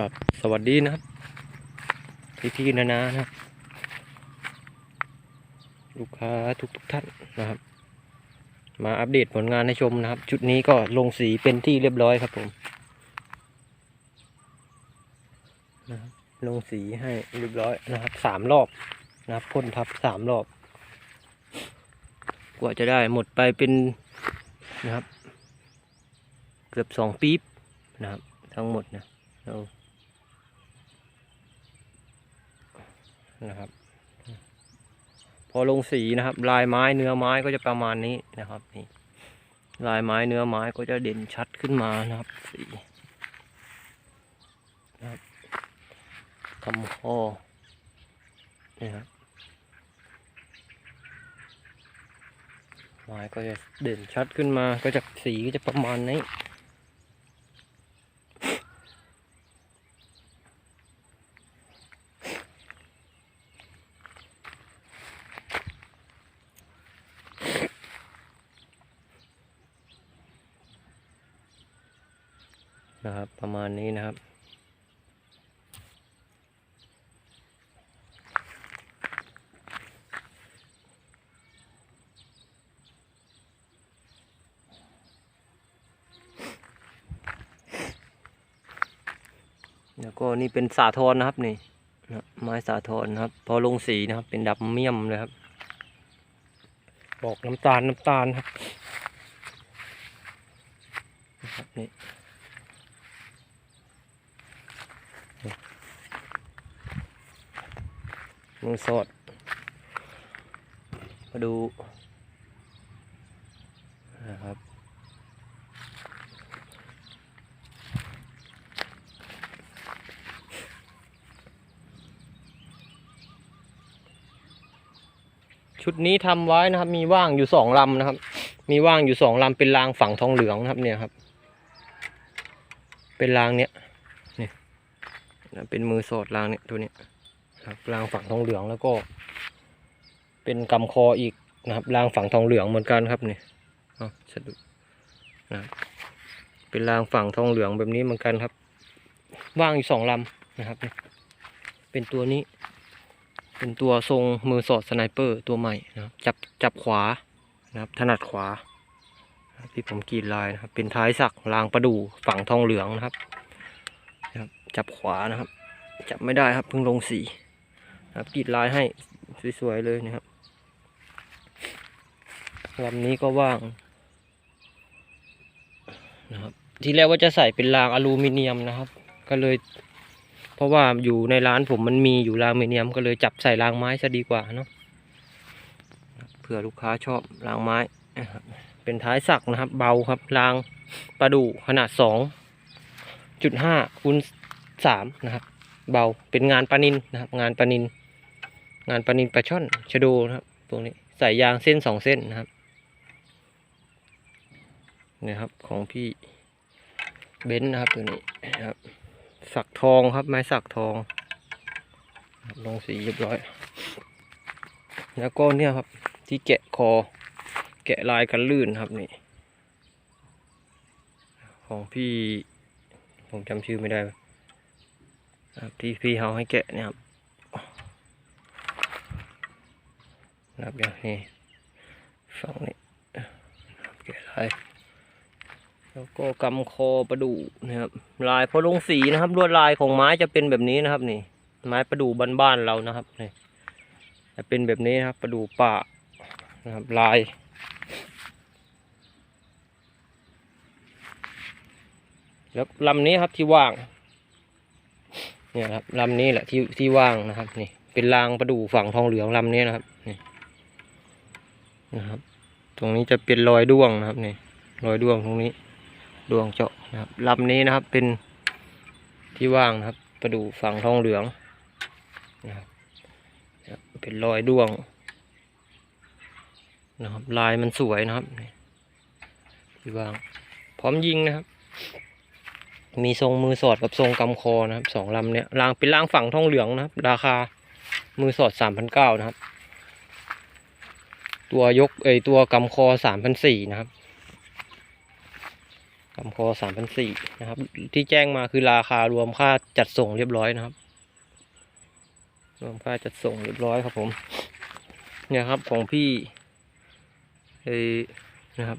กับสวัสดีนะครับพี่พี่ๆนานานะครับ ลูกค้าทุกทุกๆท่านนะครับ มาอัปเดตผลงานให้ชมนะครับ ชุดนี้ก็ลงสีเป็นที่เรียบร้อยครับผมนะครับลงสีให้เรียบร้อยนะครับสามรอบนะครับพ่นทับสามรอบ กว่าจะได้หมดไปเป็นนะครับ เกือบสองปี๊บนะครับ ทั้งหมดนะเรา นะครับ พอลงสีนะครับ ลายไม้เนื้อไม้ก็จะประมาณนี้นะครับนี่ลายไม้เนื้อไม้ก็จะเด่นชัดขึ้นมานะครับ สีนะครับคำคอนี่ครับไม้ก็จะเด่นชัดขึ้นมาก็จะสีก็จะประมาณนี้ นะครับ ประมาณนี้นะครับ แล้วก็นี่เป็นสาทรนะครับนี่นะไม้สาทรนะครับ พอลงสีนะครับ เป็นดำเมี่ยมเลยครับ บอกน้ำตาลน้ำตาลครับ ครับนี่ มือสด มาดูนะครับชุดนี้ทำไว้นะครับ มีว่างอยู่สองลำนะครับ มีว่างอยู่สองลำเป็นรางฝั่งทองเหลืองนะครับ เนี่ยครับ เป็นรางเนี้ยนี่เป็นมือสอดรางเนี้ยตัวเนี้ย ครับรางฝั่งทองเหลืองแล้วก็ เป็นกำคออีกนะครับรางฝั่งทองเหลืองเหมือนกันครับนี่เอาสะดุดนะเป็นรางฝั่งทองเหลืองแบบนี้เหมือนกันครับ ว่างอยู่สองลำนะครับนี่เป็นตัวนี้ เป็นตัวทรงมือสอดสไนเปอร์ตัวใหม่นะครับจับจับขวานะครับถนัดขวาที่ผมกรีดลายนะครับ เป็นท้ายสักรางประดู่ฝั่งทองเหลืองนะครับนะครับจับขวานะครับ จับไม่ได้ครับเพิ่งลงสี ครับกรีดลายให้สวยๆเลยนะครับลำนี้ก็ว่างนะครับ ทีแรกว่าจะใส่เป็นรางอลูมิเนียมนะครับ ก็เลย เพราะว่าอยู่ในร้านผมมันมีอยู่รางอลูมิเนียม ก็เลยจับใส่รางไม้ซะดีกว่าเนาะเผื่อลูกค้าชอบรางไม้นะครับเป็นท้ายสักนะครับ เบาครับรางประดู่ขนาดสองจุดห้าคูณสามนะครับ เบาเป็นงานปานินนะครับ งานปานิน งานปลานินปลาช่อนชะโดนะครับตรงนี้ใส่ยางเส้นสองเส้นนะครับนี่ครับของพี่เบนซ์นะครับตัวนี้นะครับ สักทองครับไม้สักทองลงสีเรียบร้อย แล้วก็เนี่ยครับที่แกะคอ แกะลายกันลื่นครับนี่ ของพี่ผมจำชื่อไม่ได้ครับที่พี่เขาให้แกะเนี่ยครับ นะครับอย่างนี้ฝั่งนี้นะครับแกะลายแล้วก็กำคอประดูนะครับ ลายพอลงสีนะครับลวดลายของไม้จะเป็นแบบนี้นะครับนี่ ไม้ประดูบ้านๆเรานะครับนี่จะเป็นแบบนี้นะครับ ประดูป่านะครับลายแล้วลำนี้ครับที่ว่าง เนี่ยครับลำนี้แหละที่ที่ว่างนะครับ นี่ เป็นรางประดู่ฝั่งทองเหลืองลำนี้นะครับนี่ นะครับ ตรงนี้จะเป็นรอยด้วงนะครับนี่รอยด้วงตรงนี้ด้วงเจาะนะครับลำนี้นะครับเป็นที่ว่างนะครับประดูฝั่งทองเหลืองนะครับเป็นรอยด้วงนะครับลายมันสวยนะครับที่ว่างพร้อมยิงนะครับ มีทรงมือสอดกับทรงกำคอนะครับสองลำเนี้ยรางเป็นรางฝั่งทองเหลืองนะครับ ราคามือสอดสามพันเก้านะครับ ตัวยกเอยตัวกำคอสามพันสี่นะครับกำคอสามพันสี่นะครับ ที่แจ้งมาคือราคารวมค่าจัดส่งเรียบร้อยนะครับ รวมค่าจัดส่งเรียบร้อยครับผม เนี่ยครับของพี่เอนะครับ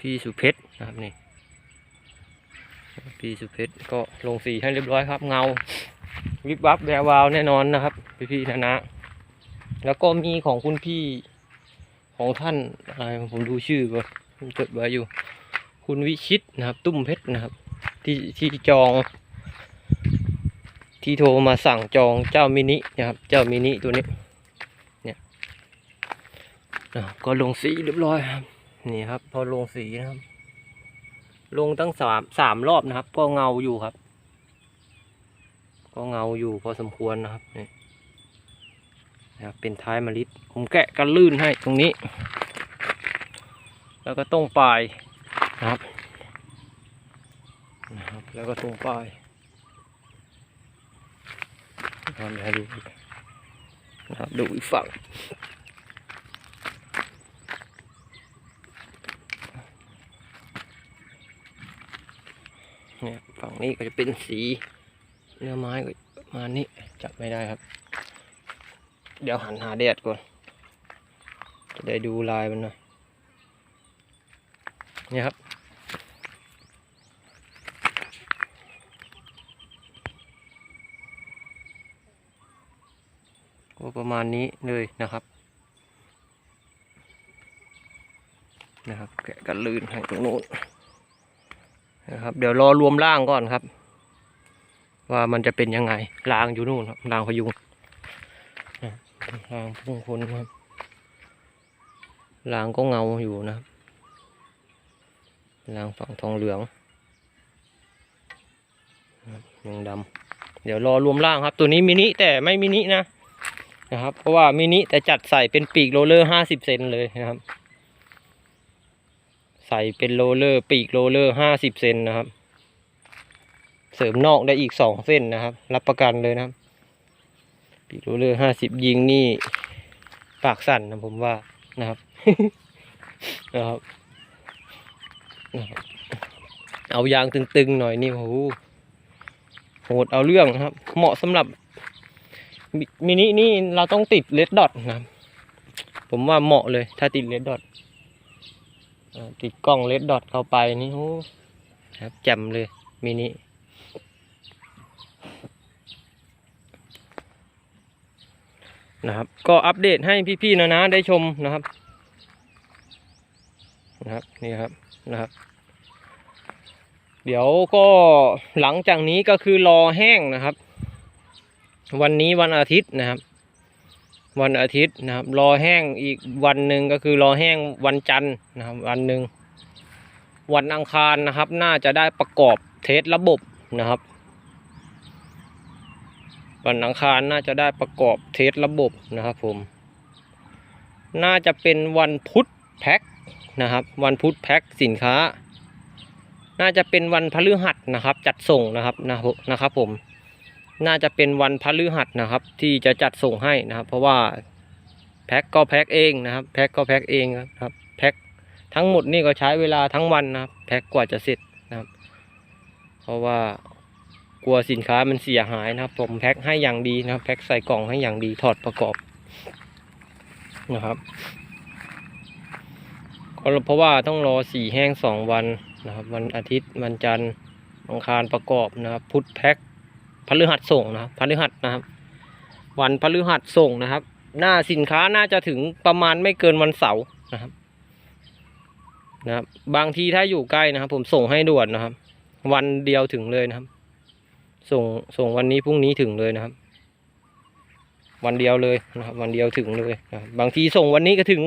พี่สุเพชรนะครับนี่พี่สุเพชรก็ลงสีให้เรียบร้อยครับ เงา วิบวับแวววาวแน่นอนนะครับ พี่พี่ๆนะนะ แล้วก็มีของคุณพี่ ของท่านอะไรผมดูชื่อก่อนจดไว้อยู่ คุณวิชิตนะครับ ตุ้มเพชรนะครับ ที่ที่จอง ที่โทรมาสั่งจองเจ้ามินินะครับ เจ้ามินิตัวนี้ เนี่ยอะก็ลงสีเรียบร้อยครับนี่ครับ พอลงสีนะครับ ลงตั้งสามสามรอบนะครับ ก็เงาอยู่ครับ ก็เงาอยู่พอสมควรนะครับนี่ นะเป็นท้ายมลิดผมแกะกันลื่นให้ตรงนี้ แล้วก็ต้องปลายนะครับนะครับ แล้วก็ตรงปลายทำให้ดูนะครับดูอีกฝั่งเนี่ยฝั่งนี้ก็จะเป็นสีเนื้อไม้ก็มานี้จับไม่ได้ครับ เดี๋ยวหันหาแดดก่อน จะได้ดูลายมันหน่อยเนี่ยครับ ก็ประมาณนี้เลยนะครับ นะครับ แกะกันลื่นให้ตรงโน้นนะครับ เดี๋ยวรอรวมร่างก่อนครับ ว่ามันจะเป็นยังไงรางอยู่นู่นครับรางพยุง นะรางพุ่งคนครับรางก็เงาอยู่นะครับรางฝั่งทองเหลืองยังดำเดี๋ยวรอรวมร่างครับ ตัวนี้มินิแต่ไม่มินินะนะครับ เพราะว่ามินิแต่จัดใส่เป็นปีกโรเลอร์ห้าสิบเซนเลยนะครับ ใส่เป็นโรเลอร์ปีกโรเลอร์ห้าสิบเซนนะครับ เสริมนอกได้อีกสองเส้นนะครับ รับประกันเลยนะครับ ปีกโรเลอร์ห้าสิบยิงนี่ ปากสั่นนะผมว่านะครับนะครับเอายางตึงๆหน่อยนี่โอ้โหโหดเอาเรื่องนะครับ เหมาะสำหรับมินินี่เราต้องติดเลดดอทนะผมว่าเหมาะเลย ถ้าติดเลดดอทติดกล้องเลดดอทเข้าไปนี่โอ้ครับแจ่มเลยมินิ นะครับ ก็อัปเดตให้พี่ๆนะนะได้ชมนะครับ นะครับนี่ครับนะครับ เดี๋ยวก็หลังจากนี้ก็คือรอแห้งนะครับ วันนี้วันอาทิตย์นะครับ วันอาทิตย์นะครับ รอแห้งอีกวันหนึ่งก็คือรอแห้งวันจันทร์นะครับ วันหนึ่งวันอังคารนะครับ น่าจะได้ประกอบเทสระบบนะครับ วันอังคารน่าจะได้ประกอบเทสระบบนะครับผม น่าจะเป็นวันพุธแพ็คนะครับ วันพุธแพ็คสินค้า น่าจะเป็นวันพฤหัสนะครับ จัดส่งนะครับนะครับผม น่าจะเป็นวันพฤหัสนะครับ ที่จะจัดส่งให้นะครับ เพราะว่าแพ็คก็แพ็คเองนะครับ แพ็คก็แพ็คเองครับแพ็คทั้งหมดนี่ก็ใช้เวลาทั้งวันนะครับ แพ็คกว่าจะเสร็จนะครับ เพราะว่า ลัวสินค้ามันเสียหายนะครับ ผมแพ็คให้อย่างดีนะครับ แพ็คใส่กล่องให้อย่างดีถอดประกอบนะครับเพราะว่าต้องรอสีแห้งสองวันนะครับ วันอาทิตย์วันจันทร์อังคารประกอบนะครับ พุธแพ็คพฤหัสส่งนะครับพฤหัสนะครับ วันพฤหัสส่งนะครับ หน้าสินค้าน่าจะถึงประมาณไม่เกินวันเสาร์นะครับนะครับ บางทีถ้าอยู่ใกล้นะครับ ผมส่งให้ด่วนนะครับ วันเดียวถึงเลยนะครับ ส่งส่งวันนี้พรุ่งนี้ถึงเลยนะครับ วันเดียวเลยนะครับ วันเดียวถึงเลยนะบบางทีส่งวันนี้ก็ถึง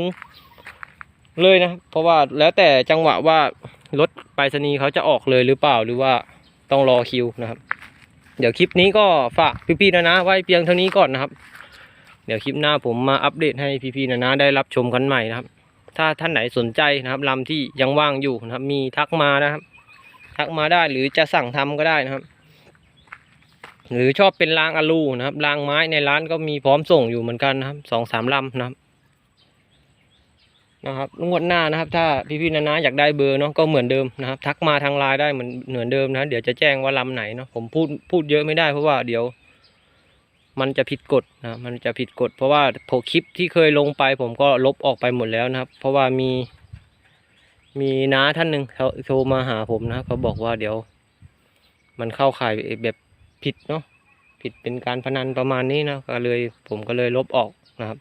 เลยนะเพราะว่าแล้วแต่จังหวะว่ารถไปรษณีย์เขาจะออกเลยหรือเปล่าหรือว่าต้องรอคิวนะครับ เดี๋ยวคลิปนี้ก็ฝากพี่ๆนะนะไว้เพียงเท่านี้ก่อนนะครับ เดี๋ยวคลิปหน้าผมมาอัปเดตให้พี่ๆนะนะได้รับชมกันใหม่นะครับ ถ้าท่านไหนสนใจนะครับลำที่ยังว่างอยู่นะครับ มีทักมานะครับ ทักมาได้หรือจะสั่งทำก็ได้นะครับ หรือชอบเป็นรางอลูนะครับรางไม้ในร้านก็มีพร้อมส่งอยู่เหมือนกันนะครับสองสามลำนะครับนะครับงวดหน้านะครับ ถ้าพี่ๆนานาอยากได้เบอร์เนาะก็เหมือนเดิมนะครับ ทักมาทางไลน์ได้เหมือนเหมือนเดิมนะเดี๋ยวจะแจ้งว่าลำไหนเนาะผมพูดพูดเยอะไม่ได้เพราะว่าเดี๋ยว มันจะผิดกฎนะมันจะผิดกฎ เพราะว่าโผคลิปที่เคยลงไป ผมก็ลบออกไปหมดแล้วนะครับ เพราะว่ามี มีน้าท่านหนึ่งเขาโทรมาหาผมนะครับเขาบอกว่าเดี๋ยว มันเข้าข่ายแบบ ผิดเนาะผิดเป็นการพนันประมาณนี้นะก็เลยผมก็เลยลบออกนะครับ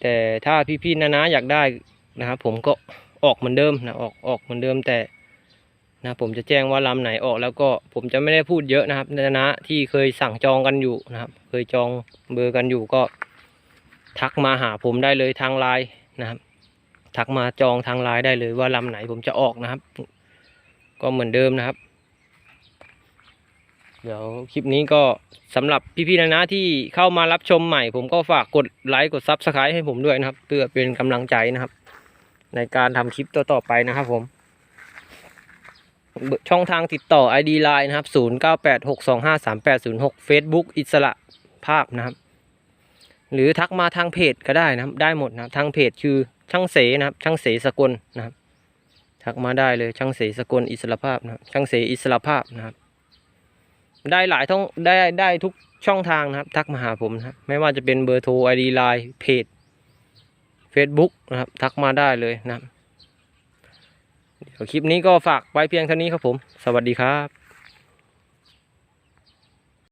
แต่ถ้าพี่ๆนานาอยากได้นะครับ ผมก็ออกเหมือนเดิมนะออกออกเหมือนเดิมแต่นะผมจะแจ้งว่าลำไหนออกแล้วก็ผมจะไม่ได้พูดเยอะนะครับนานาที่เคยสั่งจองกันอยู่นะครับ เคยจองเบอร์กันอยู่ก็ทักมาหาผมได้เลยทางไลน์นะครับ ทักมาจองทางไลน์ได้เลยว่าลำไหนผมจะออกนะครับ ก็เหมือนเดิมนะครับ เดี๋ยวคลิปนี้ก็สำหรับพี่ๆนะนะที่เข้ามารับชมใหม่ ผมก็ฝากกดไลค์กดซับสไครต์ให้ผมด้วยนะครับ เพื่อเป็นกำลังใจนะครับ ในการทำคลิปต่อๆไปนะครับผม ช่องทางติดต่อ ID Line นะครับ 0986253806 Facebook อิสระภาพนะครับ หรือทักมาทางเพจก็ได้นะครับ ได้หมดนะครับ ทางเพจคือช่างเสนะครับ ช่างเสสกลนะครับ ทักมาได้เลยช่างเสสกลอิสระภาพนะครับช่างเสอิสระภาพนะครับ ได้หลายท่องได้ได้ทุกช่องทางนะครับ ทักมาหาผมนะครับไม่ว่าจะเป็นเบอร์โทรอีดีไลน์เพจ Facebook นะครับ ทักมาได้เลยนะครับเดี๋ยวคลิปนี้ก็ฝากไว้เพียงเท่านี้ครับผม สวัสดีครับ